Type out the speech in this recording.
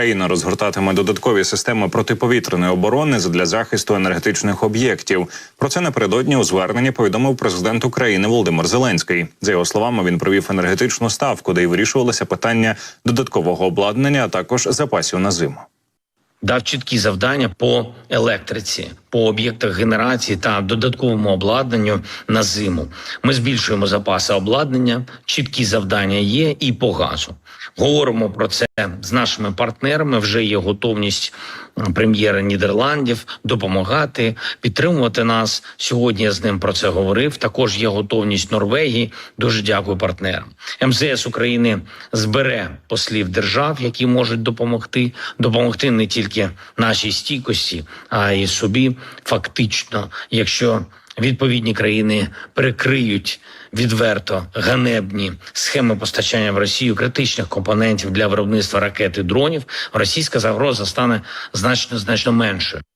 Україна розгортатиме додаткові системи протиповітряної оборони для захисту енергетичних об'єктів. Про це напередодні у зверненні повідомив президент України Володимир Зеленський. За його словами, він провів енергетичну ставку, де й вирішувалося питання додаткового обладнання, а також запасів на зиму. дав чіткі завдання по електриці, по об'єктах генерації та додатковому обладнанню на зиму. Ми збільшуємо запаси обладнання, чіткі завдання є і по газу. Говоримо про це з нашими партнерами. Вже є готовність прем'єра Нідерландів допомагати, підтримувати нас. Сьогодні я з ним про це говорив. Також є готовність Норвегії. Дуже дякую партнерам. МЗС України збере послів держав, які можуть допомогти, допомогти не тільки нашій стійкості, а й собі фактично, якщо відповідні країни перекриють відверто ганебні схеми постачання в Росію критичних компонентів для виробництва ракет і дронів, російська загроза стане значно значно меншою.